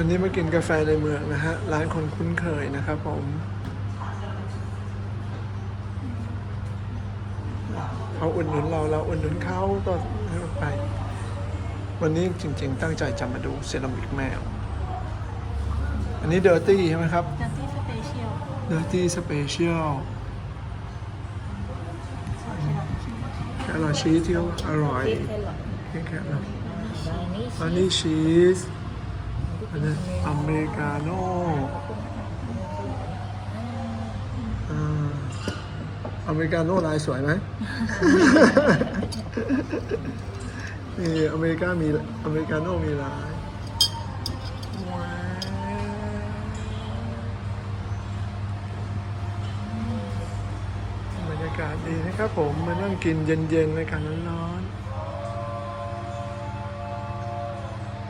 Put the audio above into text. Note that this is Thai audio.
วันนี้มากินกาแฟในเมืองนะฮะ ร้านคนคุ้นเคยนะครับผม เขาอุดหนุนเราเราอุดหนุนเขาก็ไป วันนี้จริง ๆ ตั้งใจจะมาดูเซรามิกแมว อันนี้เดอร์ตี้ใช่ไหมครับดัตตี้สเปเชียลเดอร์ตี้สเปเชียลแครอทชีสที่อร่อยที่แครอทแค่แครอทบานิชอันนี้ชีส อันนี้อเมริกาโน่อ่าอเมริกาโน่ลายสวยไหม นี่อเมริกามีอเมริกาโน่มีลายว้าวบรรยากาศดีนะครับผมมานั่งกินเย็นๆในการร้อนๆ